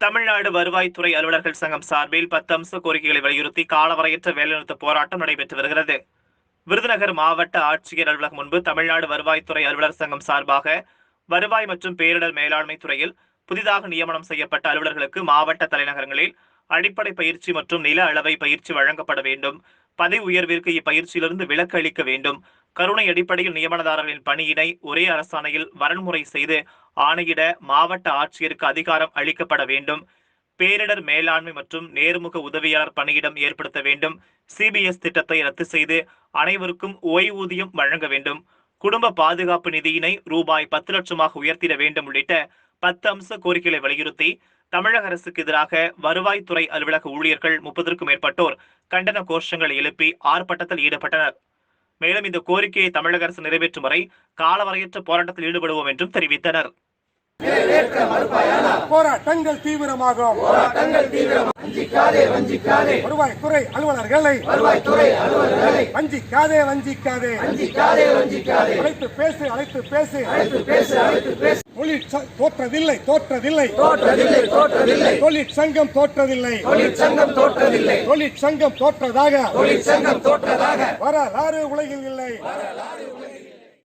தமிழ்நாடு வருவாய்த்துறை அலுவலர்கள் சங்கம் சார்பில் பத்து அம்ச கோரிக்கைகளை வலியுறுத்தி காலவரையற்ற வேலைநிறுத்த போராட்டம் நடைபெற்று வருகிறது. விருதுநகர் மாவட்ட ஆட்சியர் அலுவலகம் முன்பு தமிழ்நாடு வருவாய்த்துறை அலுவலர் சங்கம் சார்பாக வருவாய் மற்றும் பேரிடர் மேலாண்மை துறையில் புதிதாக நியமனம் செய்யப்பட்ட அலுவலர்களுக்கு மாவட்ட தலைநகரங்களில் அடிப்படை பயிற்சி மற்றும் நில அளவை பயிற்சி வழங்கப்பட வேண்டும். பதவி உயர்விற்கு இப்பயிற்சியிலிருந்து விலக்கு அளிக்க வேண்டும். கருணை அடிப்படையில் நியமனதாரர்களின் பணியினை ஒரே அரசாணையில் வரன்முறை செய்து ஆணையிட மாவட்ட ஆட்சியருக்கு அதிகாரம் அளிக்கப்பட வேண்டும். பேரிடர் மேலாண்மை மற்றும் நேர்முக உதவியாளர் பணியிடம் ஏற்படுத்த வேண்டும். சிபிஎஸ் திட்டத்தை ரத்து செய்து அனைவருக்கும் ஓய்வூதியம் வழங்க வேண்டும். குடும்ப பாதுகாப்பு நிதியினை ரூபாய் பத்து லட்சமாக உயர்த்திட வேண்டும் உள்ளிட்ட பத்து அம்ச கோரிக்கைகளை வலியுறுத்தி தமிழக அரசுக்கு எதிராக வருவாய்த்துறை அலுவலக ஊழியர்கள் முப்பதற்கும் மேற்பட்டோர் கண்டன கோஷங்களை எழுப்பி ஆர்ப்பாட்டத்தில் ஈடுபட்டனர். மேலும் இந்த கோரிக்கையை தமிழக அரசு நிறைவேற்றும் வரை காலவரையற்ற போராட்டத்தில் ஈடுபடுவோம் என்றும் தெரிவித்தனர். போராட்டங்கள் தீவிரமாகும். வருவாய் துறை அலுவலர்களை வஞ்சிக்காதே வஞ்சிக்காதே. அழைத்து பேசு அழைத்து பேசு. தொழிற்ச- தோற்றதில்லை தோற்றதில்லை. தொழிற்சங்கம் தோற்றதில்லை. தொழிற்சங்கம் தோற்றதாக. வரலாறு உலகில் இல்லை.